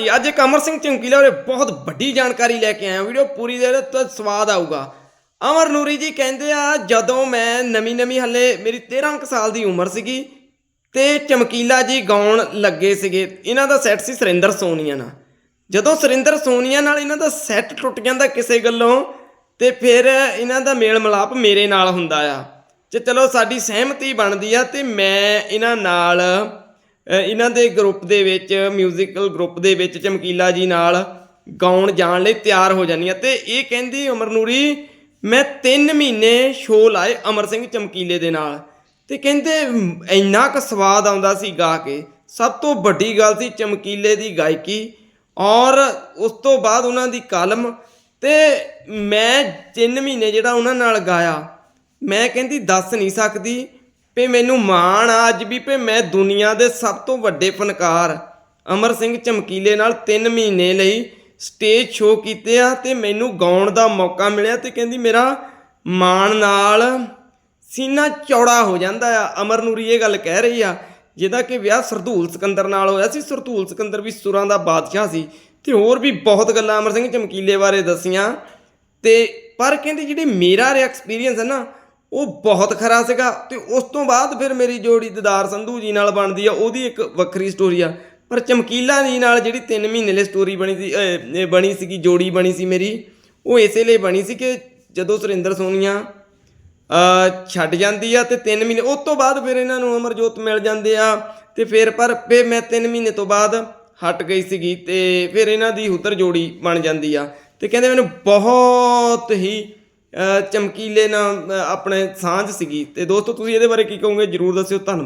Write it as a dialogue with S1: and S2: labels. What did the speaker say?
S1: ਜੀ ਅੱਜ ਇੱਕ ਅਮਰ ਸਿੰਘ ਚਮਕੀਲਾ ਉਰੇ ਬਹੁਤ ਵੱਡੀ ਜਾਣਕਾਰੀ ਲੈ ਕੇ ਆਇਆ ਵੀਡੀਓ ਪੂਰੀ ਦੇ ਤੋਂ ਸਵਾਦ ਆਊਗਾ। ਅਮਰ ਨੂਰੀ ਜੀ ਕਹਿੰਦੇ ਆ, ਜਦੋਂ ਮੈਂ ਨਵੀਂ ਨਵੀਂ ਹੱਲੇ ਮੇਰੀ 13 ਕੁ ਸਾਲ ਦੀ ਉਮਰ ਸੀਗੀ ਤੇ ਚਮਕੀਲਾ ਜੀ ਗਾਉਣ ਲੱਗੇ ਸੀਗੇ। ਇਹਨਾਂ ਦਾ ਸੈੱਟ ਸੀ ਸੁਰਿੰਦਰ ਸੋਨੀਆ ਨਾਲ। ਜਦੋਂ ਸੁਰਿੰਦਰ ਸੋਨੀਆ ਨਾਲ ਇਹਨਾਂ ਦਾ ਸੈੱਟ ਟੁੱਟ ਜਾਂਦਾ ਕਿਸੇ ਗੱਲੋਂ ਤੇ ਫਿਰ ਇਹਨਾਂ ਦਾ ਮੇਲ ਮਿਲਾਪ ਮੇਰੇ ਨਾਲ ਹੁੰਦਾ ਆ। ਤੇ ਚਲੋ ਸਾਡੀ ਸਹਿਮਤੀ ਬਣਦੀ ਆ ਤੇ ਮੈਂ ਇਹਨਾਂ ਨਾਲ ਇਹਨਾਂ ਦੇ ਗਰੁੱਪ ਦੇ ਵਿੱਚ ਮਿਊਜ਼ੀਕਲ ਗਰੁੱਪ ਦੇ ਵਿੱਚ ਚਮਕੀਲਾ ਜੀ ਨਾਲ ਗਾਉਣ ਜਾਣ ਲਈ ਤਿਆਰ ਹੋ ਜਾਂਦੀ ਆ ਤੇ ਇਹ ਕਹਿੰਦੀ ਅਮਰ ਨੂਰੀ, ਮੈਂ 3 ਮਹੀਨੇ ਸ਼ੋਅ ਲਾਏ ਅਮਰ ਸਿੰਘ ਚਮਕੀਲੇ ਦੇ ਨਾਲ। ਤੇ ਕਹਿੰਦੇ, ਇੰਨਾ ਕੁ ਸਵਾਦ ਆਉਂਦਾ ਸੀ ਗਾ ਕੇ। ਸਭ ਤੋਂ ਵੱਡੀ ਗੱਲ ਸੀ ਚਮਕੀਲੇ ਦੀ ਗਾਇਕੀ ਔਰ ਉਸ ਤੋਂ ਬਾਅਦ ਉਹਨਾਂ ਦੀ ਕਲਮ। ਤੇ ਮੈਂ 3 ਮਹੀਨੇ ਜਿਹੜਾ ਉਹਨਾਂ ਨਾਲ ਗਾਇਆ, ਮੈਂ ਕਹਿੰਦੀ ਦੱਸ ਨਹੀਂ ਸਕਦੀ। ਵੀ ਮੈਨੂੰ ਮਾਣ ਆ ਅੱਜ ਵੀ ਵੀ ਮੈਂ ਦੁਨੀਆ ਦੇ ਸਭ ਤੋਂ ਵੱਡੇ ਫਨਕਾਰ ਅਮਰ ਸਿੰਘ ਚਮਕੀਲੇ ਨਾਲ 3 ਮਹੀਨੇ ਲਈ ਸਟੇਜ ਸ਼ੋਅ ਕੀਤੇ ਆ ਤੇ ਮੈਨੂੰ ਗਾਉਣ ਦਾ ਮੌਕਾ ਮਿਲਿਆ ਤੇ ਕਹਿੰਦੀ ਮੇਰਾ ਮਾਣ ਨਾਲ ਸੀਨਾ ਚੌੜਾ ਹੋ ਜਾਂਦਾ ਆ। ਅਮਰ ਨੂਰੀ ਇਹ ਗੱਲ ਕਹਿ ਰਹੀ ਆ, ਜਿਹਦਾ ਕਿ ਵਿਆਹ ਸਰਦੂਲ ਸਿਕੰਦਰ ਨਾਲ ਹੋਇਆ ਸੀ। ਸਰਦੂਲ ਸਿਕੰਦਰ ਵੀ ਸੁਰਾਂ ਦਾ ਬਾਦਸ਼ਾਹ ਸੀ ਤੇ ਹੋਰ ਵੀ ਬਹੁਤ ਗੱਲਾਂ ਅਮਰ ਸਿੰਘ ਚਮਕੀਲੇ ਬਾਰੇ ਦੱਸੀਆਂ। ਤੇ ਪਰ ਕਹਿੰਦੀ ਜਿਹੜੇ ਮੇਰਾ ਐਕਸਪੀਰੀਅੰਸ ਹੈ ਨਾ ਉਹ ਬਹੁਤ ਖਰਾ ਸੀਗਾ ਤੇ ਉਸ ਤੋਂ ਬਾਅਦ ਫਿਰ ਮੇਰੀ ਜੋੜੀ ਦਦਾਰ ਸੰਧੂ ਜੀ ਨਾਲ ਬਣਦੀ ਆ, ਉਹਦੀ ਇੱਕ ਵੱਖਰੀ ਸਟੋਰੀ ਆ। ਪਰ ਚਮਕੀਲਾ ਜੀ ਨਾਲ ਜਿਹੜੀ 3 ਮਹੀਨੇ ਲਈ ਸਟੋਰੀ ਬਣੀ ਸੀ ਬਣੀ ਸੀਗੀ, ਜੋੜੀ ਬਣੀ ਸੀ ਮੇਰੀ, ਉਹ ਇਸੇ ਲਈ ਬਣੀ ਸੀ ਕਿ ਜਦੋਂ ਸੁਰਿੰਦਰ ਸੋਨੀਆ ਛੱਡ ਜਾਂਦੀ ਆ ਤੇ 3 ਮਹੀਨੇ, ਉਸ ਤੋਂ ਬਾਅਦ ਫਿਰ ਇਹਨਾਂ ਨੂੰ ਅਮਰਜੋਤ ਮਿਲ ਜਾਂਦੇ ਆ ਤੇ ਫਿਰ, ਪਰ, ਫਿਰ ਮੈਂ 3 ਮਹੀਨੇ ਤੋਂ ਬਾਅਦ ਹਟ ਗਈ ਸੀਗੀ ਤੇ ਫਿਰ ਇਹਨਾਂ ਦੀ ਹੁਤਰ ਜੋੜੀ ਬਣ ਜਾਂਦੀ ਆ। ਤੇ ਕਹਿੰਦੇ ਮੈਨੂੰ ਬਹੁਤ ਹੀ ਚਮਕੀਲੇ ਨਾਲ ਆਪਣੇ ਸਾਂਝ ਸੀਗੀ। ਤੇ ਦੋਸਤੋ, ਤੁਸੀਂ ਇਹਦੇ ਬਾਰੇ ਕੀ ਕਹੋਗੇ? ਜਰੂਰ ਦੱਸਿਓ, ਧੰਨਵਾਦ।